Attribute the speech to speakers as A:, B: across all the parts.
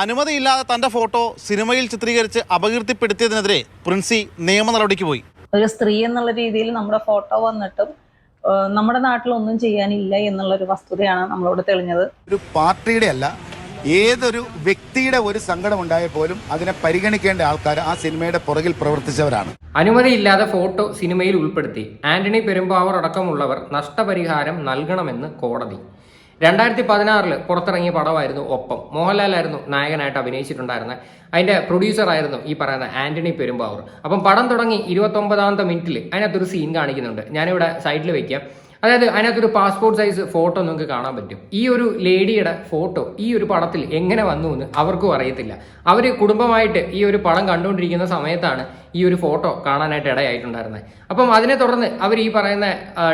A: അനുമതിയില്ലാതെ തന്റെ ഫോട്ടോ സിനിമയിൽ ചിത്രീകരിച്ച് അപകീർത്തിപ്പെടുത്തിയതിനെതിരെ പ്രിൻസി നിയമ നടപടിക്ക് പോയി.
B: ഒരു സ്ത്രീ എന്നുള്ള രീതിയിൽ നമ്മുടെ ഫോട്ടോ വന്നിട്ടും നമ്മുടെ നാട്ടിലൊന്നും ചെയ്യാനില്ല എന്നുള്ള ഒരു വസ്തുതയാണ് നമ്മളോട് തെളിഞ്ഞത്.
C: ഒരു പാർട്ടിയുടെ അല്ല ഏതൊരു വ്യക്തിയുടെ ഒരു സങ്കടം ഉണ്ടായാൽ പോലും അതിനെ പരിഗണിക്കേണ്ട ആൾക്കാർ ആ സിനിമയുടെ പുറകിൽ പ്രവർത്തിച്ചവരാണ്.
D: അനുമതിയില്ലാതെ ഫോട്ടോ സിനിമയിൽ ഉൾപ്പെടുത്തി ആന്റണി പെരുമ്പാവൂർ അടക്കമുള്ളവർ നഷ്ടപരിഹാരം നൽകണമെന്ന് കോടതി. രണ്ടായിരത്തി പതിനാറിൽ പുറത്തിറങ്ങിയ പടമായിരുന്നു ഒപ്പം. മോഹൻലാലായിരുന്നു നായകനായിട്ട് അഭിനയിച്ചിട്ടുണ്ടായിരുന്നത് അതിന്റെ പ്രൊഡ്യൂസറായിരുന്നു ഈ പറയുന്ന ആന്റണി പെരുമ്പാവൂർ. അപ്പം പടം തുടങ്ങി ഇരുപത്തൊമ്പതാമത്തെ മിനിറ്റിൽ അതിനകത്തൊരു സീൻ കാണിക്കുന്നുണ്ട്. ഞാനിവിടെ സൈഡിൽ വെക്കാം. അതായത് അതിനകത്തൊരു പാസ്പോർട്ട് സൈസ് ഫോട്ടോ നിങ്ങൾക്ക് കാണാൻ പറ്റും. ഈ ഒരു ലേഡിയുടെ ഫോട്ടോ ഈ ഒരു പടത്തിൽ എങ്ങനെ വന്നു എന്ന് അവർക്കും അറിയത്തില്ല. അവർ കുടുംബമായിട്ട് ഈ ഒരു പടം കണ്ടുകൊണ്ടിരിക്കുന്ന സമയത്താണ് ഈ ഒരു ഫോട്ടോ കാണാനായിട്ട് ഇടയായിട്ടുണ്ടായിരുന്നത് അപ്പം അതിനെ തുടർന്ന് അവർ ഈ പറയുന്ന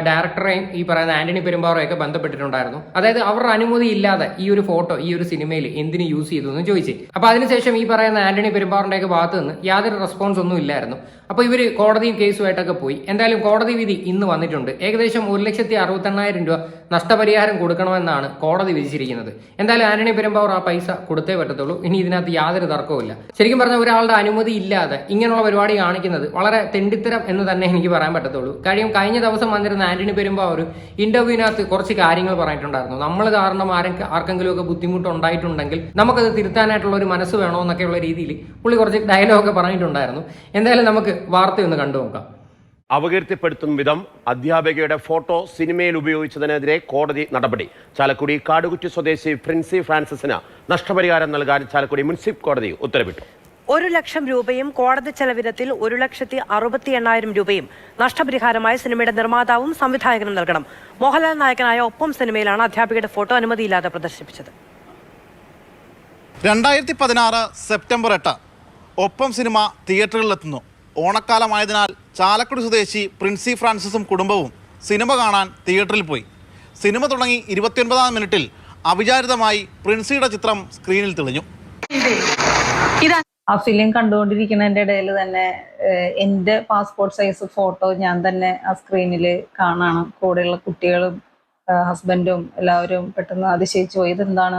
D: ഡയറക്ടറേയും ഈ പറയുന്ന ആന്റണി പെരുമ്പാവറെയും ഒക്കെ ബന്ധപ്പെട്ടിട്ടുണ്ടായിരുന്നു. അതായത് അവരുടെ അനുമതി ഇല്ലാതെ ഈ ഒരു ഫോട്ടോ ഈ ഒരു സിനിമയിൽ എന്തിന് യൂസ് ചെയ്തു എന്ന് ചോദിച്ചു. അപ്പൊ അതിനുശേഷം ഈ പറയുന്ന ആന്റണി പെരുമ്പാറിന്റെ ഒക്കെ ഭാഗത്ത് നിന്ന് യാതൊരു റെസ്പോൺസ് ഒന്നും ഇല്ലായിരുന്നു. അപ്പൊ ഇവർ കോടതിയും കേസുമായിട്ടൊക്കെ പോയി. എന്തായാലും കോടതി വിധി ഇന്ന് വന്നിട്ടുണ്ട്. ഏകദേശം ഒരു ലക്ഷത്തി അറുപത്തെണ്ണായിരം രൂപ നഷ്ടപരിഹാരം കൊടുക്കണമെന്നാണ് കോടതി വിധിച്ചിരിക്കുന്നത്. എന്തായാലും ആന്റണി പെരുമ്പാവൂർ ആ പൈസ കൊടുത്തേ പറ്റത്തുള്ളൂ. ഇനി ഇതിനകത്ത് യാതൊരു തർക്കവുമില്ല. ശരിക്കും പറഞ്ഞ ഒരാളുടെ അനുമതി ഇല്ലാതെ ഇങ്ങനെയുള്ള പരിപാടി കാണിക്കുന്നത് വളരെ തെണ്ടിത്തരം എന്ന് തന്നെ എനിക്ക് പറയാൻ പറ്റത്തുള്ളൂ. കാര്യം കഴിഞ്ഞ ദിവസം വന്നിരുന്ന ആന്റണി പെരുമ്പോ ഒരു ഇന്റർവ്യൂവിനകത്ത് കുറച്ച് കാര്യങ്ങൾ പറഞ്ഞിട്ടുണ്ടായിരുന്നു. നമ്മൾ കാരണം ആരൊക്കെ ആർക്കെങ്കിലും ഒക്കെ ബുദ്ധിമുട്ട് ഉണ്ടായിട്ടുണ്ടെങ്കിൽ നമുക്കത് തിരുത്താനായിട്ടുള്ള ഒരു മനസ്സ് വേണോ എന്നൊക്കെയുള്ള രീതിയിൽ പുള്ളി കുറച്ച് ഡയലോഗൊക്കെ പറഞ്ഞിട്ടുണ്ടായിരുന്നു. എന്തായാലും നമുക്ക് വാർത്തയൊന്ന് കണ്ടു നോക്കാം.
E: അപകീർത്തിപ്പെടുത്തും വിധം അധ്യാപികയുടെ ഫോട്ടോ സിനിമയിൽ ഉപയോഗിച്ചതിനെതിരെ കോടതി നടപടി. ചാലക്കുടി കാടുകുറ്റി സ്വദേശി പ്രിൻസി ഫ്രാൻസിസിന് നഷ്ടപരിഹാരം നൽകാൻ ചാലക്കുടി മുനിസിപ്പൽ കോടതി ഉത്തരവിട്ടു.
F: ഒരു ലക്ഷം രൂപയും കോടതി ചെലവിനത്തിൽ ഒരു ലക്ഷത്തി അറുപത്തി എണ്ണായിരം രൂപയും നഷ്ടപരിഹാരമായി സിനിമയുടെ നിർമ്മാതാവും സംവിധായകനും നൽകണം. മോഹൻലാൽ നായകനായ ഒപ്പം സിനിമയിലാണ് അധ്യാപികയുടെ ഫോട്ടോ അനുമതിയില്ലാതെ പ്രദർശിപ്പിച്ചത്.
A: രണ്ടായിരത്തി പതിനാറ് സെപ്റ്റംബർ എട്ട് ഒപ്പം സിനിമ തിയേറ്ററുകളിലെത്തുന്നു. ഓണക്കാലമായതിനാൽ ചാലക്കുടി സ്വദേശി പ്രിൻസി ഫ്രാൻസിസും കുടുംബവും സിനിമ കാണാൻ തിയേറ്ററിൽ പോയി. സിനിമ തുടങ്ങി ഇരുപത്തിയൊൻപതാം മിനിറ്റിൽ അവിചാരിതമായി പ്രിൻസിയുടെ ചിത്രം സ്ക്രീനിൽ തെളിഞ്ഞു.
B: ആ ഫിലിം കണ്ടുകൊണ്ടിരിക്കുന്നതിന്റെ ഇടയിൽ തന്നെ എന്റെ പാസ്പോർട്ട് സൈസ് ഫോട്ടോ ഞാൻ തന്നെ ആ സ്ക്രീനിൽ കാണാണ്. കൂടെയുള്ള കുട്ടികളും ഹസ്ബൻഡും എല്ലാവരും പെട്ടെന്ന് അതിശയിച്ചു പോയി ഇതെന്താണ്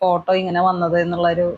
B: ഫോട്ടോ ഇങ്ങനെ വന്നത് എന്നുള്ള ഒരു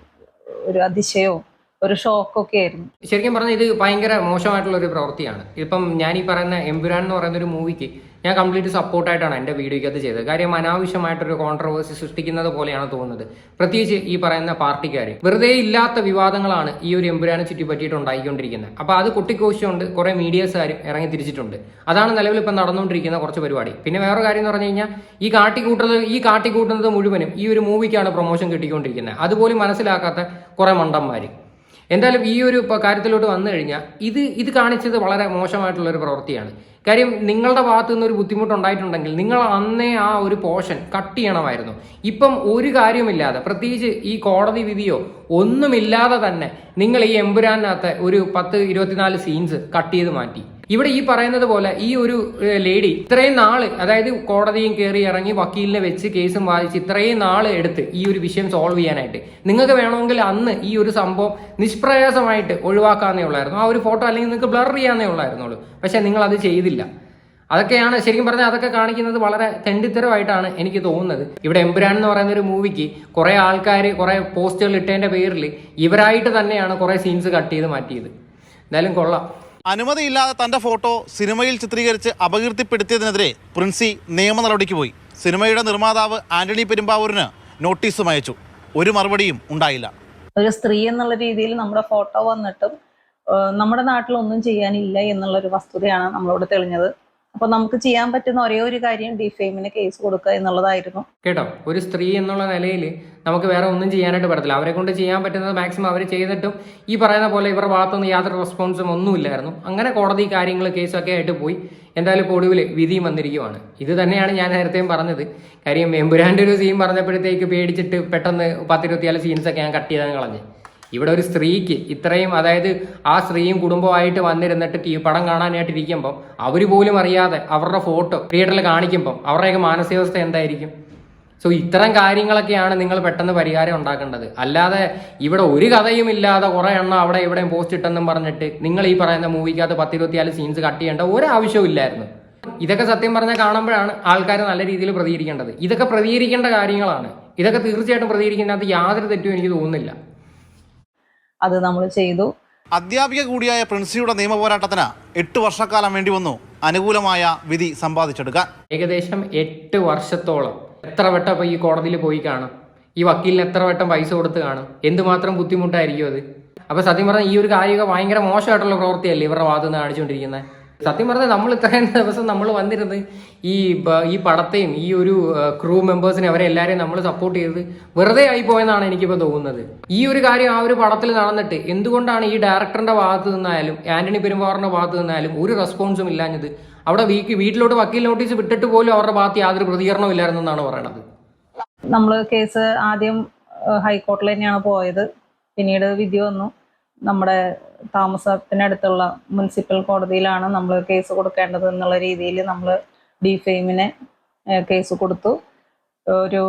B: ഒരു അതിശയവും ഒരു ഷോക്ക് ഒക്കെ ആയിരുന്നു.
D: ശരിക്കും പറഞ്ഞാൽ ഇത് ഭയങ്കര മോശമായിട്ടുള്ള ഒരു പ്രവൃത്തിയാണ്. ഇപ്പം ഞാൻ ഈ പറയുന്ന എംപുരാൻ എന്ന് പറയുന്ന ഒരു മൂവിക്ക് ഞാൻ കംപ്ലീറ്റ് സപ്പോർട്ടായിട്ടാണ് എന്റെ വീഡിയോയ്ക്കകത്ത് ചെയ്തത്. കാര്യം അനാവശ്യമായിട്ടൊരു കോൺട്രവേഴ്സി സൃഷ്ടിക്കുന്നത് പോലെയാണ് തോന്നുന്നത്. പ്രത്യേകിച്ച് ഈ പറയുന്ന പാർട്ടിക്കാർ വെറുതെ ഇല്ലാത്ത വിവാദങ്ങളാണ് ഈ ഒരു എംപുരാനെ ചുറ്റിപ്പറ്റിയിട്ട് ഉണ്ടായിക്കൊണ്ടിരിക്കുന്നത്. അപ്പോൾ അത് കൊട്ടിക്കോശിച്ചുകൊണ്ട് കുറേ മീഡിയസുകാരും ഇറങ്ങി തിരിച്ചിട്ടുണ്ട്. അതാണ് നിലവിൽ ഇപ്പം നടന്നുകൊണ്ടിരിക്കുന്ന കുറച്ച് പരിപാടി. പിന്നെ വേറെ കാര്യം എന്ന് പറഞ്ഞു കഴിഞ്ഞാൽ ഈ കാട്ടിക്കൂട്ടുന്നത് ഈ കാട്ടിക്കൂട്ടുന്നത് മുഴുവനും ഈ ഒരു മൂവിക്കാണ് പ്രൊമോഷൻ കിട്ടിക്കൊണ്ടിരിക്കുന്നത്. അതുപോലും മനസ്സിലാക്കാത്ത കുറേ മണ്ടന്മാർ എന്തായാലും ഈ ഒരു കാര്യത്തിലോട്ട് വന്നു കഴിഞ്ഞാൽ ഇത് ഇത് കാണിച്ചത് വളരെ മോശമായിട്ടുള്ള ഒരു പ്രവൃത്തിയാണ്. കാര്യം നിങ്ങളുടെ ഭാഗത്തു നിന്ന് ഒരു ബുദ്ധിമുട്ടുണ്ടായിട്ടുണ്ടെങ്കിൽ നിങ്ങൾ അന്നേ ആ ഒരു പോർഷൻ കട്ട് ചെയ്യണമായിരുന്നു. ഇപ്പം ഒരു കാര്യമില്ലാതെ പ്രത്യേകിച്ച് ഈ കോടതി വിധിയോ ഒന്നുമില്ലാതെ തന്നെ നിങ്ങൾ ഈ എമ്പുരാനകത്തെ ഒരു പത്ത് ഇരുപത്തിനാല് സീൻസ് കട്ട് ചെയ്ത് മാറ്റി. ഇവിടെ ഈ പറയുന്നത് പോലെ ഈ ഒരു ലേഡി ഇത്രയും നാൾ അതായത് കോടതിയും കയറി ഇറങ്ങി വക്കീലിനെ വെച്ച് കേസും വാദിച്ച് ഇത്രയും നാൾ എടുത്ത് ഈ ഒരു വിഷയം സോൾവ് ചെയ്യാനായിട്ട്. നിങ്ങൾക്ക് വേണമെങ്കിൽ അന്ന് ഈ ഒരു സംഭവം നിഷ്പ്രയാസമായിട്ട് ഒഴിവാക്കാന്നേ ഉള്ളായിരുന്നു. ആ ഒരു ഫോട്ടോ അല്ലെങ്കിൽ നിങ്ങൾക്ക് ബ്ലർ ചെയ്യാന്നേ ഉള്ളായിരുന്നുള്ളൂ. പക്ഷെ നിങ്ങൾ അത് ചെയ്തില്ല. അതൊക്കെയാണ് ശരിക്കും പറഞ്ഞാൽ അതൊക്കെ കാണിക്കുന്നത് വളരെ തെണ്ടിത്തരമായിട്ടാണ് എനിക്ക് തോന്നുന്നത്. ഇവിടെ എമ്പുരാൻ എന്ന് പറയുന്ന ഒരു മൂവിക്ക് കുറെ ആൾക്കാർ കുറെ പോസ്റ്റുകൾ ഇട്ടതിന്റെ പേരിൽ ഇവരായിട്ട് തന്നെയാണ് കുറെ സീൻസ് കട്ട് ചെയ്ത് മാറ്റിയത്. എന്തായാലും കൊള്ളാം.
A: അനുമതിയില്ലാതെ തന്റെ ഫോട്ടോ സിനിമയിൽ ചിത്രീകരിച്ച് അപകീർത്തിപ്പെടുത്തിയതിനെതിരെ പ്രിൻസി നിയമ നടപടിക്ക് പോയി. സിനിമയുടെ നിർമ്മാതാവ് ആന്റണി പെരുമ്പാവൂരിന് നോട്ടീസും അയച്ചു. ഒരു മറുപടിയും ഉണ്ടായില്ല.
B: ഒരു സ്ത്രീ എന്നുള്ള രീതിയിൽ നമ്മുടെ ഫോട്ടോ വന്നിട്ടും നമ്മുടെ നമ്മുടെ നാട്ടിലൊന്നും ചെയ്യാനില്ല എന്നുള്ള ഒരു വസ്തുതയാണ് നമ്മളോട് തെളിഞ്ഞത്. അപ്പൊ നമുക്ക് ചെയ്യാൻ പറ്റുന്ന ഒരേ ഒരു കാര്യം ഡിഫെയിമിന് കേസ് കൊടുക്കുക എന്നുള്ളതായിരുന്നു.
D: കേട്ടോ ഒരു സ്ത്രീ എന്നുള്ള നിലയിൽ നമുക്ക് വേറെ ഒന്നും ചെയ്യാനായിട്ട് പറ്റത്തില്ല. അവരെ കൊണ്ട് ചെയ്യാൻ പറ്റുന്നത് മാക്സിമം അവർ ചെയ്തിട്ടും ഈ പറയുന്ന പോലെ ഇവരുടെ ഭാഗത്തുനിന്ന് യാതൊരു റെസ്പോൺസും ഒന്നുമില്ലായിരുന്നു. അങ്ങനെ കോടതി കാര്യങ്ങൾ കേസൊക്കെ ആയിട്ട് പോയി. എന്തായാലും ഇപ്പോൾ ഒടുവിൽ വിധിയും വന്നിരിക്കുവാണ്. ഇത് തന്നെയാണ് ഞാൻ നേരത്തെയും പറഞ്ഞത്. കാര്യം എമ്പുരാന്റെ ഒരു സീൻ പറഞ്ഞപ്പോഴത്തേക്ക് പേടിച്ചിട്ട് പെട്ടെന്ന് പത്തിരുപത്തിയാൽ സീൻസൊക്കെ ഞാൻ കട്ട് ചെയ്താൽ കളഞ്ഞ്. ഇവിടെ ഒരു സ്ത്രീക്ക് ഇത്രയും അതായത് ആ സ്ത്രീയും കുടുംബമായിട്ട് വന്നിരുന്നിട്ട് ഈ പടം കാണാനായിട്ട് ഇരിക്കുമ്പം അവർ പോലും അറിയാതെ അവരുടെ ഫോട്ടോ തിയേറ്ററിൽ കാണിക്കുമ്പം അവരുടെയൊക്കെ മാനസികാവസ്ഥ എന്തായിരിക്കും? സോ ഇത്തരം കാര്യങ്ങളൊക്കെയാണ് നിങ്ങൾ പെട്ടെന്ന് പരിഹാരം ഉണ്ടാക്കേണ്ടത്. അല്ലാതെ ഇവിടെ ഒരു കഥയും ഇല്ലാതെ കുറെ എണ്ണം അവിടെ ഇവിടെയും പോസ്റ്റ് ഇട്ടെന്നും പറഞ്ഞിട്ട് നിങ്ങൾ ഈ പറയുന്ന മൂവിക്കകത്ത് പത്തിരുപത്തിയാൽ സീൻസ് കട്ട് ചെയ്യേണ്ട ഒരാവശ്യവും ഇല്ലായിരുന്നു. ഇതൊക്കെ സത്യം പറഞ്ഞാൽ കാണുമ്പോഴാണ് ആൾക്കാർ നല്ല രീതിയിൽ പ്രതികരിക്കേണ്ടത്. ഇതൊക്കെ പ്രതികരിക്കേണ്ട കാര്യങ്ങളാണ്. ഇതൊക്കെ തീർച്ചയായിട്ടും പ്രതികരിക്കുന്നതിനകത്ത് യാതൊരു തെറ്റും എനിക്ക് തോന്നുന്നില്ല.
B: അത് നമ്മൾ ചെയ്തു.
A: അധ്യാപിക കൂടിയായ പ്രിൻസിയുടെ നിയമ പോരാട്ടത്തിന് എട്ട് വർഷക്കാലം വേണ്ടി വന്നു. അനുകൂലമായ വിധി സമ്പാദിച്ചെടുക്കാൻ.
D: ഏകദേശം എട്ട് വർഷത്തോളം എത്ര വട്ടം ഈ കോടതിയിൽ പോയി കാണും? ഈ വക്കീലിന് എത്ര വട്ടം പൈസ കൊടുത്ത് കാണും? എന്തുമാത്രം ബുദ്ധിമുട്ടായിരിക്കും അത്? അപ്പൊ സത്യം പറഞ്ഞാൽ ഈ ഒരു കാര്യമൊക്കെ ഭയങ്കര മോശമായിട്ടുള്ള പ്രവൃത്തിയല്ലേ ഇവരുടെ ഭാഗത്ത് നിന്ന് കാണിച്ചുകൊണ്ടിരിക്കുന്നത്? സത്യം പറഞ്ഞാൽ നമ്മൾ ഇത്രയും ദിവസം നമ്മൾ വന്നിരുന്നത് ഈ ഈ പടത്തെയും ഈ ഒരു ക്രൂ മെമ്പേഴ്സിനെ അവരെ എല്ലാവരെയും നമ്മൾ സപ്പോർട്ട് ചെയ്തത് വെറുതെ ആയി പോയെന്നാണ് എനിക്കിപ്പോൾ തോന്നുന്നത്. ഈ ഒരു കാര്യം ആ ഒരു പടത്തിൽ നടന്നിട്ട് എന്തുകൊണ്ടാണ് ഈ ഡയറക്ടറിന്റെ ഭാഗത്ത് നിന്നായാലും ആന്റണി പെരുമ്പാറിന്റെ ഭാഗത്ത് നിന്നായാലും ഒരു റെസ്പോൺസും ഇല്ലാഞ്ഞത്? അവിടെ വീക്ക് വീട്ടിലോട്ട് വക്കീൽ നോട്ടീസ് വിട്ടിട്ട് പോലും അവരുടെ ഭാഗത്ത് യാതൊരു പ്രതികരണവും ഇല്ലായിരുന്നെന്നാണ് പറയണത്.
B: നമ്മൾ കേസ് ആദ്യം ഹൈക്കോടതിയിൽ തന്നെയാണ് പോയത്. പിന്നീട് വിധി വന്നു. നമ്മുടെ താമസത്തിനടുത്തുള്ള മുനിസിപ്പൽ കോടതിയിലാണ് നമ്മൾ കേസ് കൊടുക്കേണ്ടത് എന്നുള്ള രീതിയിൽ നമ്മൾ ഡിഫെയിമിനെ കേസ് കൊടുത്തു. ഒരു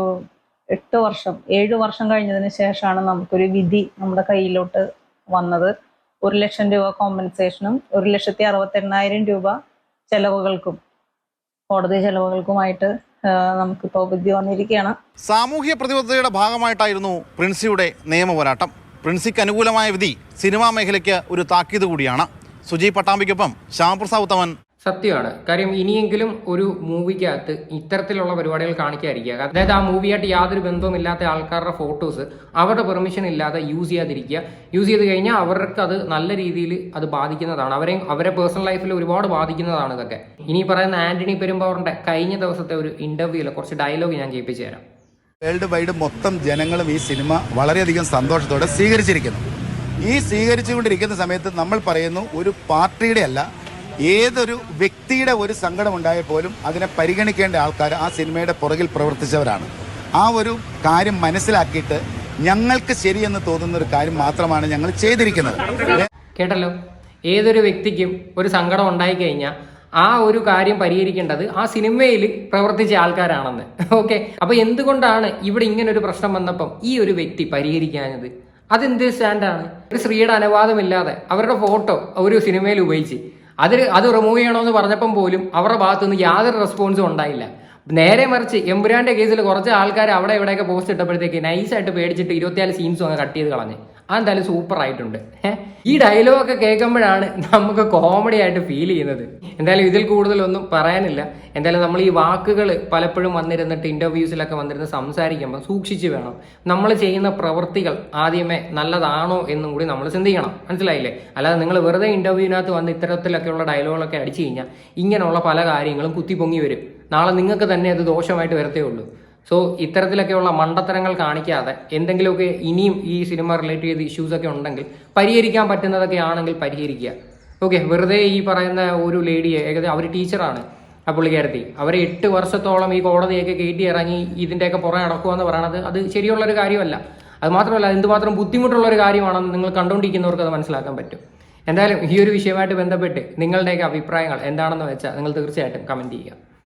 B: എട്ട് വർഷം ഏഴ് വർഷം കഴിഞ്ഞതിന് ശേഷമാണ് നമുക്കൊരു വിധി നമ്മുടെ കയ്യിലോട്ട് വന്നത്. ഒരു ലക്ഷം രൂപ കോമ്പൻസേഷനും ഒരു ലക്ഷത്തി അറുപത്തെണ്ണായിരം രൂപ ചെലവുകൾക്കും കോടതി ചെലവുകൾക്കുമായിട്ട് നമുക്കിപ്പോൾ വിധി വന്നിരിക്കുകയാണ്.
A: സാമൂഹ്യ പ്രതിബദ്ധതയുടെ ഭാഗമായിട്ടായിരുന്നു പ്രിൻസിയുടെ നിയമ പോരാട്ടം. പ്രിൻസിക്ക് അനുകൂലമായ വിധി സിനിമാ മേഖലയ്ക്ക് ഒരു താക്കീത് കൂടിയാണ്. സുജി പട്ടാമ്പിക്കൊപ്പം ശ്യാമപ്രസാദ് ഉത്തമൻ.
D: സത്യമാണ്. കാര്യം ഇനിയെങ്കിലും ഒരു മൂവിക്കകത്ത് ഇത്തരത്തിലുള്ള പരിപാടികൾ കാണിക്കാതിരിക്കുക. അതായത് ആ മൂവിയായിട്ട് യാതൊരു ബന്ധവുമില്ലാത്ത ആൾക്കാരുടെ ഫോട്ടോസ് അവരുടെ പെർമിഷൻ ഇല്ലാതെ യൂസ് ചെയ്യാതിരിക്കുക. യൂസ് ചെയ്ത് കഴിഞ്ഞാൽ അവർക്ക് അത് നല്ല രീതിയിൽ അത് ബാധിക്കുന്നതാണ്. അവരെ അവരെ പേഴ്സണൽ ലൈഫിൽ ഒരുപാട് ബാധിക്കുന്നതാണ് ഇതൊക്കെ. ഇനി പറയുന്ന ആന്റണി പെരുമ്പാവറിന്റെ കഴിഞ്ഞ ദിവസത്തെ ഒരു ഇന്റർവ്യൂവിൽ കുറച്ച് ഡയലോഗ് ഞാൻ ചെയ്യിപ്പിച്ചു തരാം.
C: വേൾഡ് വൈഡ് മൊത്തം ജനങ്ങളും ഈ സിനിമ വളരെയധികം സന്തോഷത്തോടെ സ്വീകരിച്ചിരിക്കുന്നു. ഈ സ്വീകരിച്ചുകൊണ്ടിരിക്കുന്ന സമയത്ത് നമ്മൾ പറയുന്നു ഒരു പാർട്ടിയുടെ അല്ല ഏതൊരു വ്യക്തിയുടെ ഒരു സങ്കടം ഉണ്ടായാൽ പോലും അതിനെ പരിഗണിക്കേണ്ട ആൾക്കാർ ആ സിനിമയുടെ പുറകിൽ പ്രവർത്തിച്ചവരാണ്. ആ ഒരു കാര്യം മനസ്സിലാക്കിയിട്ട് ഞങ്ങൾക്ക് ശരിയെന്ന് തോന്നുന്ന ഒരു കാര്യം മാത്രമാണ് ഞങ്ങൾ ചെയ്തിരിക്കുന്നത്.
D: കേട്ടല്ലോ? ഏതൊരു വ്യക്തിക്കും ഒരു സങ്കടം ഉണ്ടായിക്കഴിഞ്ഞാൽ ആ ഒരു കാര്യം പരിഹരിക്കേണ്ടത് ആ സിനിമയിൽ പ്രവർത്തിച്ച ആൾക്കാരാണെന്ന്. ഓക്കെ? അപ്പൊ എന്തുകൊണ്ടാണ് ഇവിടെ ഇങ്ങനെ ഒരു പ്രശ്നം വന്നപ്പം ഈ ഒരു വ്യക്തി പരിഹരിക്കാഞ്ഞത്? അതെന്ത് സ്റ്റാൻഡാണ്? ഒരു സ്ത്രീയുടെ അനുവാദമില്ലാതെ അവരുടെ ഫോട്ടോ ഒരു സിനിമയിൽ ഉപയോഗിച്ച് അത് അത് റിമൂവ് ചെയ്യണമെന്ന് പറഞ്ഞപ്പം പോലും അവരുടെ ഭാഗത്തുനിന്ന് യാതൊരു റെസ്പോൺസും ഉണ്ടായില്ല. നേരെ മറിച്ച് എമ്പുരാന്റെ കേസിൽ കുറച്ച് ആൾക്കാർ അവിടെ ഇവിടെയൊക്കെ പോസ്റ്റ് ഇട്ടപ്പോഴത്തേക്ക് നൈസായിട്ട് പേടിച്ചിട്ട് ഇരുപത്തിനാല് സീൻസും അങ്ങ് കട്ട് ചെയ്ത് കളഞ്ഞ്. അതെന്തായാലും സൂപ്പർ ആയിട്ടുണ്ട് ഈ ഡയലോഗൊക്കെ കേൾക്കുമ്പോഴാണ് നമുക്ക് കോമഡി ആയിട്ട് ഫീൽ ചെയ്യുന്നത്. എന്തായാലും ഇതിൽ കൂടുതലൊന്നും പറയാനില്ല. എന്തായാലും നമ്മൾ ഈ വാക്കുകൾ പലപ്പോഴും വന്നിരുന്നിട്ട് ഇന്റർവ്യൂസിലൊക്കെ വന്നിരുന്ന് സംസാരിക്കുമ്പോൾ സൂക്ഷിച്ച് വേണം. നമ്മൾ ചെയ്യുന്ന പ്രവൃത്തികൾ ആദ്യമേ നല്ലതാണോ എന്നും കൂടി നമ്മൾ ചിന്തിക്കണം. മനസ്സിലായില്ലേ? അല്ലാതെ നിങ്ങൾ വെറുതെ ഇന്റർവ്യൂവിനകത്ത് വന്ന് ഇത്തരത്തിലൊക്കെയുള്ള ഡയലോഗുകളൊക്കെ അടിച്ചു കഴിഞ്ഞാൽ ഇങ്ങനെയുള്ള പല കാര്യങ്ങളും കുത്തിപ്പൊങ്ങി വരും. നാളെ നിങ്ങൾക്ക് തന്നെ അത് ദോഷമായിട്ട് വരത്തേ ഉള്ളൂ. സോ ഇത്തരത്തിലൊക്കെയുള്ള മണ്ടത്തരങ്ങൾ കാണിക്കാതെ എന്തെങ്കിലുമൊക്കെ ഇനിയും ഈ സിനിമ റിലേറ്റ് ഇഷ്യൂസ് ഒക്കെ ഉണ്ടെങ്കിൽ പരിഹരിക്കാൻ പറ്റുന്നതൊക്കെ ആണെങ്കിൽ പരിഹരിക്കുക. ഓക്കെ വെറുതെ ഈ പറയുന്ന ഒരു ലേഡിയെ ഏകദേശം അവർ ടീച്ചറാണ് ആ പുള്ളിക്കാരത്തി അവരെ എട്ട് വർഷത്തോളം ഈ കോടതിയൊക്കെ കയറ്റി ഇറങ്ങി ഇതിന്റെയൊക്കെ പുറകെ നടക്കുക എന്ന് പറയണത് അത് ശരിയുള്ളൊരു കാര്യമല്ല. അത് മാത്രമല്ല എന്തുമാത്രം ബുദ്ധിമുട്ടുള്ള ഒരു കാര്യമാണെന്ന് നിങ്ങൾ കണ്ടുകൊണ്ടിരിക്കുന്നവർക്ക് അത് മനസ്സിലാക്കാൻ പറ്റും. എന്തായാലും ഈ ഒരു വിഷയമായിട്ട് ബന്ധപ്പെട്ട് നിങ്ങളുടെയൊക്കെ അഭിപ്രായങ്ങൾ എന്താണെന്ന് വെച്ചാൽ നിങ്ങൾ തീർച്ചയായിട്ടും കമന്റ് ചെയ്യുക.